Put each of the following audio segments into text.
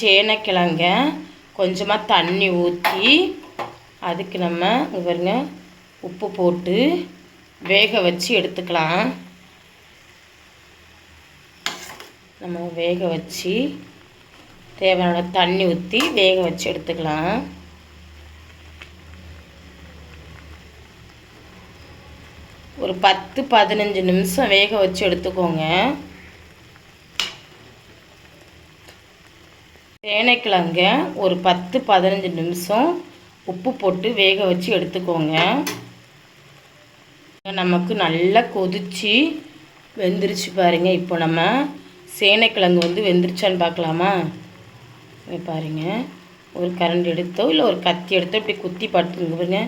சேனைக்கிழங்க கொஞ்சமாக தண்ணி ஊற்றி அதுக்கு நம்ம பாருங்க உப்பு போட்டு வேக வச்சு எடுத்துக்கலாம். நம்ம வேக வச்சு தேவையான தண்ணி ஊற்றி வேக வச்சு எடுத்துக்கலாம். ஒரு பத்து பதினஞ்சு நிமிஷம் வேக வச்சு எடுத்துக்கோங்க. சேனைக்கிழங்க ஒரு பத்து பதினஞ்சு நிமிஷம் உப்பு போட்டு வேக வச்சு எடுத்துக்கோங்க. நமக்கு நல்லா கொதிச்சு வெந்துருச்சு பாருங்க. இப்போ நம்ம சேனைக்கிழங்கு வந்து வெந்துருச்சான்னு பார்க்கலாமா? பாருங்கள் பாருங்க. ஒரு கரண்ட் எடுத்தோ இல்லை ஒரு கத்தி எடுத்தோ இப்படி குத்தி படுத்துங்க பாருங்க.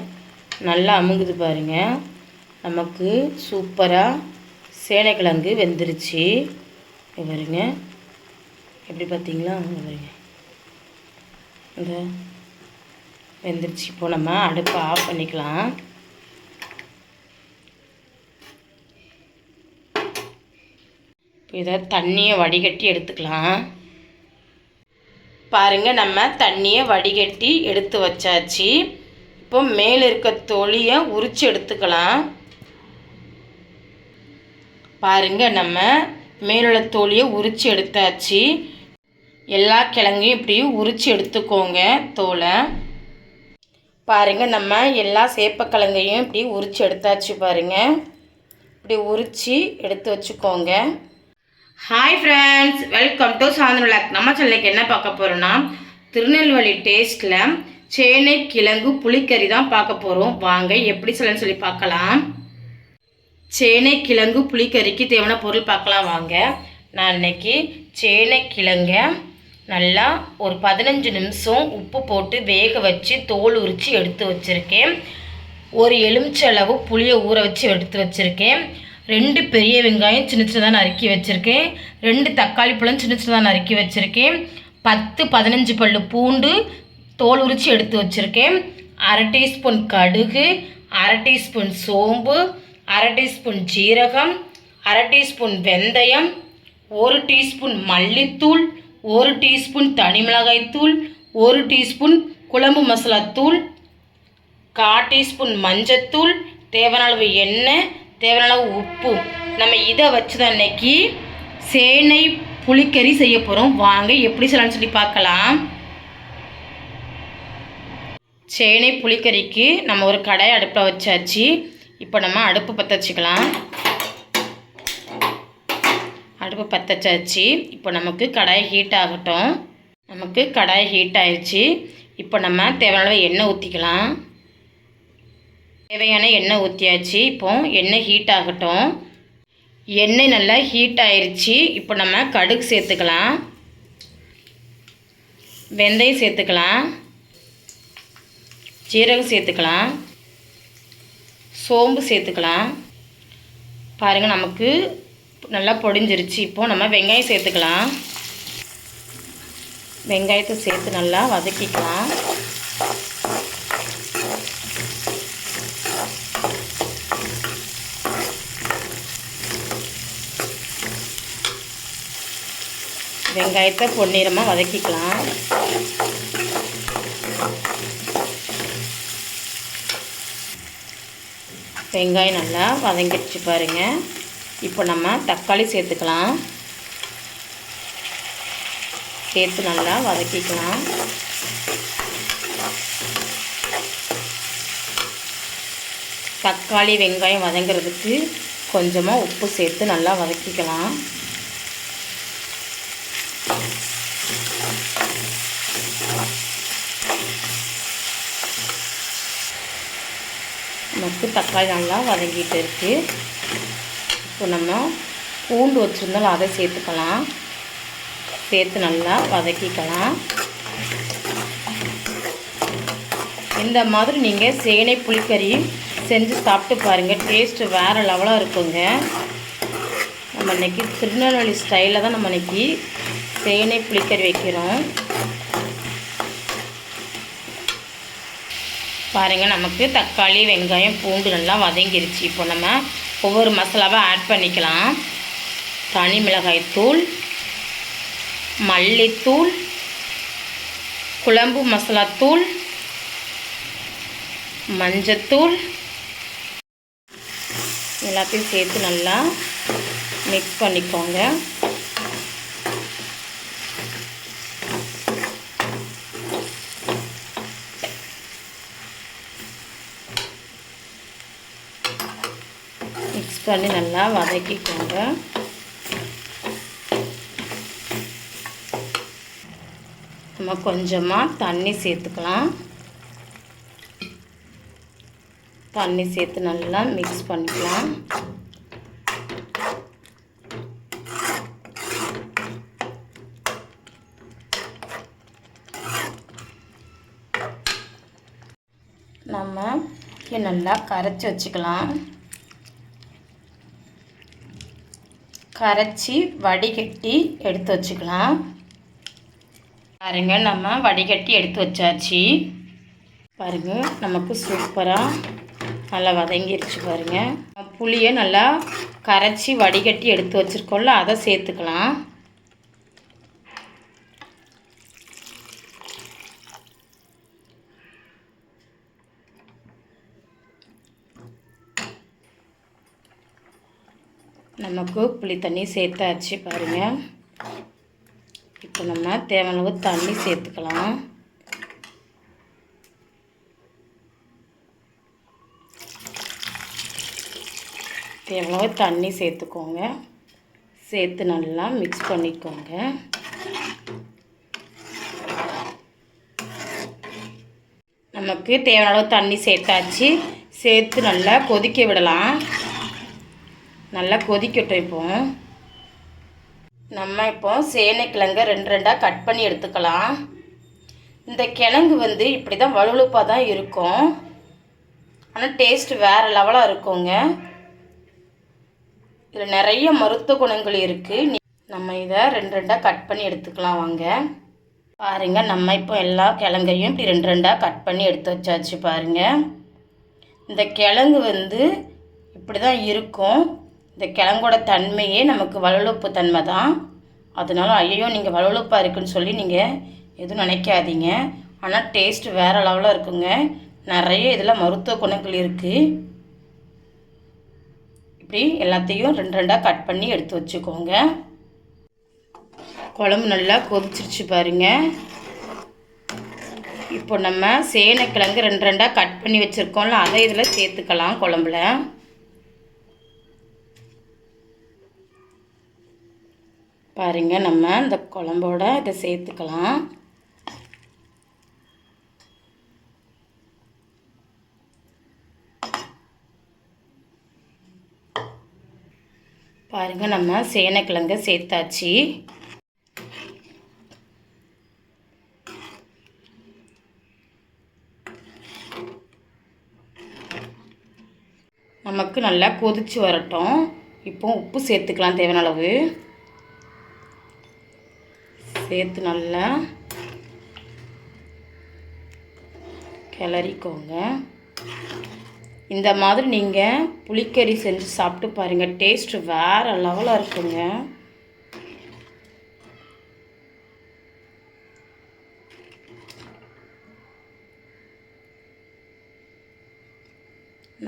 நல்லா அமுங்குது பாருங்கள் நமக்கு சூப்பராக சேனைக்கிழங்கு வெந்துருச்சு. பாருங்க. எப்படி பார்த்தீங்களா? பாருங்கள் பாருங்க. இந்த வெந்துருச்சு இப்போ நம்ம அடுப்பை ஆஃப் பண்ணிக்கலாம். இப்போ இதை தண்ணியை வடிகட்டி எடுத்துக்கலாம். பாருங்க நம்ம தண்ணியை வடிகட்டி எடுத்து வச்சாச்சு. இப்போ மேலே இருக்க தொலியை உரித்து எடுத்துக்கலாம். பாருங்க நம்ம மேலுள்ள தோலியை உரித்து எடுத்தாச்சு. எல்லா கிழங்கையும் இப்படி உரிச்சு எடுத்துக்கோங்க தோலை. பாருங்கள் நம்ம எல்லா சேப்பக்கிழங்கையும் இப்படி உரிச்சு எடுத்தாச்சு பாருங்க. இப்படி உரிச்சு எடுத்து வச்சுக்கோங்க. ஹாய் ஃப்ரெண்ட்ஸ் வெல்கம் டு சாந்தனுலாக் நம்ம சென்னைக்கு என்ன பார்க்க போகிறோன்னா திருநெல்வேலி டேஸ்ட்டில் சேனை கிழங்கு புளிக்கறி தான் பார்க்க போகிறோம் வாங்க எப்படி சொல்லன்னு சொல்லி பார்க்கலாம். சேனை கிழங்கு புளிக்கறிக்கு தேவையான பொருள் பார்க்கலாம் வாங்க. நான் இன்றைக்கி சேனை கிழங்கை நல்லா ஒரு பதினஞ்சு நிமிஷம் உப்பு போட்டு வேக வச்சு தோல் உரித்து எடுத்து வச்சுருக்கேன். ஒரு எலுமிச்சளவு புளியை ஊற வச்சு எடுத்து வச்சுருக்கேன். ரெண்டு பெரிய வெங்காயம் சின்ன சின்னதாக நறுக்கி வச்சுருக்கேன். ரெண்டு தக்காளி பழம் சின்ன சின்னதாக நறுக்கி வச்சுருக்கேன். பத்து பதினஞ்சு பல் பூண்டு தோல் உரித்து எடுத்து வச்சுருக்கேன். அரை டீஸ்பூன் கடுகு அரை டீஸ்பூன் சோம்பு அரை டீஸ்பூன் ஜீரகம் அரை டீஸ்பூன் வெந்தயம் ஒரு டீஸ்பூன் மல்லித்தூள் ஒரு டீஸ்பூன் தனி மிளகாய்த்தூள் ஒரு டீஸ்பூன் குழம்பு மசாலா தூள் கா டீஸ்பூன் மஞ்சத்தூள் தேவையான அளவு எண்ணெய் தேவையான அளவு உப்பு. நம்ம இதை வச்சு தான் இன்னைக்கு சேனை புளிக்கறி செய்ய போகிறோம் வாங்க எப்படி செய்யலாம்னு சொல்லி பார்க்கலாம். சேனை புளிக்கறிக்கு நம்ம ஒரு கடாய் அடுப்பில் வச்சாச்சு. இப்போ நம்ம அடுப்பு பற்ற வச்சுக்கலாம். அடுப்பு பற்ற வச்சாச்சு இப்போ நமக்கு கடாய் ஹீட் ஆகட்டும். நமக்கு கடாய் ஹீட் ஆயிடுச்சு. இப்போ நம்ம தேவையான எண்ணெய் ஊற்றிக்கலாம் தேவையான எண்ணெய் ஊற்றியாச்சு இப்போ எண்ணெய் ஹீட் ஆகட்டும். எண்ணெய் நல்லா ஹீட் ஆயிடுச்சு இப்போ நம்ம கடுகு சேர்த்துக்கலாம். வெந்தயம் சேர்த்துக்கலாம். ஜீரகம் சேர்த்துக்கலாம். சோம்பு சேர்த்துக்கலாம். பாருங்கள் நமக்கு நல்லா பொடிஞ்சிருச்சு. இப்போது நம்ம வெங்காயம் சேர்த்துக்கலாம். வெங்காயத்தை சேர்த்து நல்லா வதக்கிக்கலாம். வெங்காயத்தை பொன்னிறமாக வதக்கிக்கலாம். வெங்காயம் நல்லா வதங்கிடுச்சு பாருங்கள் இப்போ நம்ம தக்காளி சேர்த்துக்கலாம். சேர்த்து நல்லா வதக்கிக்கலாம். தக்காளி வெங்காயம் வதங்கிறதுக்கு கொஞ்சமாக உப்பு சேர்த்து நல்லா வதக்கிக்கலாம். நமக்கு தக்காளி நல்லா வதங்கிட்டு இருக்குது சொன்னோம்னா பூண்டு வச்சுருந்தாலும் அதை சேர்த்துக்கலாம். சேர்த்து நல்லா வதக்கிக்கலாம். இந்த மாதிரி நீங்கள் சேனை புளிக்கறி செஞ்சு சாப்பிட்டு பாருங்கள் டேஸ்ட்டு வேறு லெவலாக இருக்குங்க. நம்ம இன்றைக்கி திருநெல்வேலி ஸ்டைலில் தான் நம்ம இன்றைக்கி சேனை புளிக்கறி வைக்கிறோம். பாருங்கள் நமக்கு தக்காளி வெங்காயம் பூண்டு நல்லா வதங்கிருச்சு. இப்போ நம்ம ஒவ்வொரு மசாலாவை ஆட் பண்ணிக்கலாம். தனி மிளகாய் தூள் மல்லித்தூள் குழம்பு மசாலாத்தூள் மஞ்சத்தூள் எல்லாத்தையும் சேர்த்து நல்லா மிக்ஸ் பண்ணிக்கோங்க. மிக்ஸ் பண்ணி நல்லா வதக்கிக்கோங்க. நம்ம கொஞ்சமாக தண்ணி சேர்த்துக்கலாம். தண்ணி சேர்த்து நல்லா மிக்ஸ் பண்ணிக்கலாம். நம்ம நல்லா கரைச்சி வச்சுக்கலாம். கரைச்சி வடிகட்டி எடுத்து வச்சுக்கலாம். பாருங்கள் நம்ம வடிகட்டி எடுத்து வச்சாச்சு. பாருங்கள் நமக்கு சூப்பராக நல்லா வதங்கிருச்சு பாருங்கள் புளியை நல்லா கரைச்சி வடிகட்டி எடுத்து வச்சுருக்கோம்ல அதை சேர்த்துக்கலாம். நமக்கு புளி தண்ணி சேர்த்தாச்சு பாருங்கள் இப்போ நம்ம தேவையான தண்ணி சேர்த்துக்கலாம். தேவையான தண்ணி சேர்த்துக்கோங்க. சேர்த்து நல்லா மிக்ஸ் பண்ணிக்கோங்க. நமக்கு தேவையான அளவு தண்ணி சேர்த்தாச்சு. சேர்த்து நல்லா கொதிக்க விடலாம். நல்லா கொதிக்கட்டும் இப்போ. நம்ம இப்போ சேனைக்கிழங்க ரெண்டு ரெண்டாக கட் பண்ணி எடுத்துக்கலாம். இந்த கிழங்கு வந்து இப்படி தான் வலுவழுப்பாக தான் இருக்கும். ஆனால் டேஸ்ட் வேறு லெவலாக இருக்குங்க. இதில் நிறைய மருத்துவ குணங்கள் இருக்குது நம்ம இதை ரெண்டு ரெண்டாக கட் பண்ணி எடுத்துக்கலாம் வாங்க. பாருங்கள் நம்ம இப்போ எல்லா கிழங்கையும் இப்படி ரெண்டு ரெண்டாக கட் பண்ணி எடுத்து வச்சாச்சு பாருங்கள் இந்த கிழங்கு வந்து இப்படி தான் இருக்கும். இந்த கிழங்கோட தன்மையே நமக்கு வலுவழுப்பு தன்மை தான். அதனால ஐயோ நீங்கள் வலுவழுப்பாக இருக்குன்னு சொல்லி நீங்கள் எதுவும் நினைக்காதீங்க. ஆனால் டேஸ்ட் வேறு லெவலில் இருக்குங்க. நிறைய இதில் மருத்துவ குணங்கள் இருக்குது இப்படி எல்லாத்தையும் ரெண்டு ரெண்டாக கட் பண்ணி எடுத்து வச்சுக்கோங்க. குழம்பு நல்லா கொதிச்சிருச்சு பாருங்க. இப்போ நம்ம சேனைக்கிழங்கு ரெண்டு ரெண்டாக கட் பண்ணி வச்சுருக்கோம்ல அதை இதில் சேர்த்துக்கலாம் குழம்புல. பாருங்க நம்ம இந்த குழம்போட இதை சேர்த்துக்கலாம். பாருங்க நம்ம சேனைக்கிழங்கு சேர்த்தாச்சு. நமக்கு நல்லா கொதிச்சு வரட்டும். இப்போ உப்பு சேர்த்துக்கலாம் தேவையான அளவு. சேர்த்து நல்லா கிளறிக்கோங்க. இந்த மாதிரி நீங்கள் புளிக்கறி செஞ்சு சாப்பிட்டு பாருங்கள் டேஸ்ட்டு வேறு லெவலாக இருக்குங்க.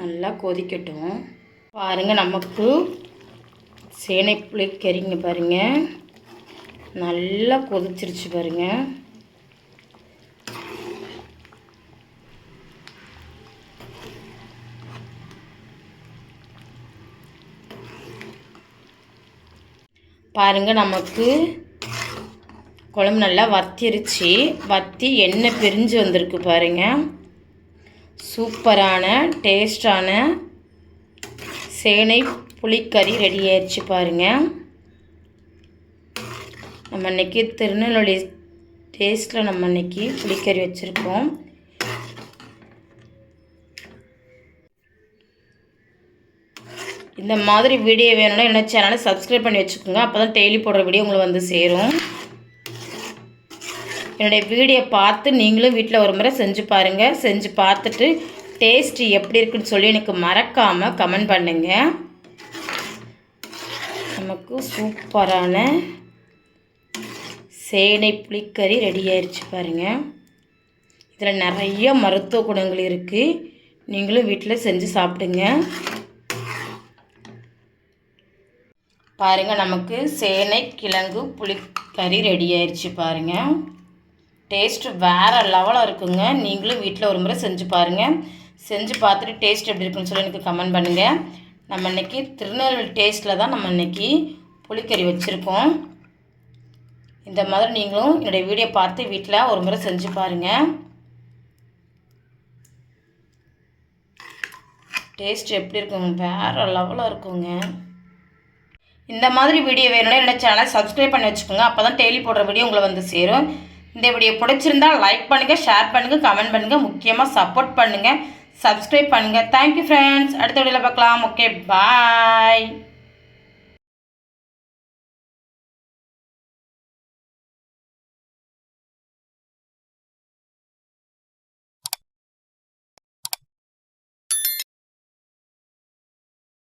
நல்லா கொதிக்கட்டும். பாருங்கள் நமக்கு சேனை புளிக்கறிங்க பாருங்கள் நல்லா கொதிச்சிருச்சு பாருங்க. பாருங்க நமக்கு குழம்பு நல்லா வத்திருச்சு. வத்தி எண்ணெய் பிரிஞ்சு வந்திருக்கு பாருங்க. சூப்பரான டேஸ்டான சேனை புளிக்கறி ரெடி ஆயிடுச்சு பாருங்கள் நம்ம இன்றைக்கி திருநெல்வேலி டேஸ்ட்டில் நம்ம இன்றைக்கி புளிக்கறி வச்சுருக்கோம். இந்த மாதிரி வீடியோ வேணும்னா என்ன சேனலை சப்ஸ்கிரைப் பண்ணி வச்சுக்கோங்க. அப்போ தான் டெய்லி போடுற வீடியோ உங்களுக்கு வந்து சேரும். என்னுடைய வீடியோ பார்த்து நீங்களும் வீட்டில் ஒரு முறை செஞ்சு பாருங்கள் செஞ்சு பார்த்துட்டு டேஸ்ட் எப்படி இருக்குன்னு சொல்லி எனக்கு மறக்காமல் கமெண்ட் பண்ணுங்கள் நமக்கு சூப்பரான சேனை புளிக்கறி ரெடி ஆயிடுச்சு பாருங்கள் இதில் நிறைய மருத்துவ குணங்கள் இருக்குது நீங்களும் வீட்டில் செஞ்சு சாப்பிடுங்க. பாருங்கள் நமக்கு சேனை கிழங்கு புளிக்கறி ரெடி ஆயிடுச்சு பாருங்கள் டேஸ்ட்டு வேறு லெவலாக இருக்குங்க. நீங்களும் வீட்டில் ஒரு முறை செஞ்சு பாருங்கள் செஞ்சு பார்த்துட்டு டேஸ்ட் எப்படி இருக்குன்னு சொல்லி எனக்கு கமெண்ட் பண்ணுங்கள் நம்ம இன்றைக்கி திருநெல்வேலி டேஸ்ட்டில் தான் நம்ம இன்றைக்கி புளிக்கறி வச்சுருக்கோம். இந்த மாதிரி நீங்களும் என்னுடைய வீடியோ பார்த்து வீட்டில் ஒரு முறை செஞ்சு பாருங்கள் டேஸ்ட் எப்படி இருக்குங்க? வேறு லெவலாக இருக்குங்க. இந்த மாதிரி வீடியோ வேணும்னா என்னோடய சேனலை சப்ஸ்கிரைப் பண்ணி வச்சுக்கோங்க. அப்போ தான் டெய்லி போடுற வீடியோ உங்களை வந்து சேரும். இந்த வீடியோ பிடிச்சிருந்தா லைக் பண்ணுங்கள் ஷேர் பண்ணுங்கள் கமெண்ட் பண்ணுங்கள் முக்கியமாக சப்போர்ட் பண்ணுங்கள் சப்ஸ்கிரைப் பண்ணுங்கள் தேங்க்யூ ஃப்ரெண்ட்ஸ் அடுத்த வீடியோவில் பார்க்கலாம். Okay bye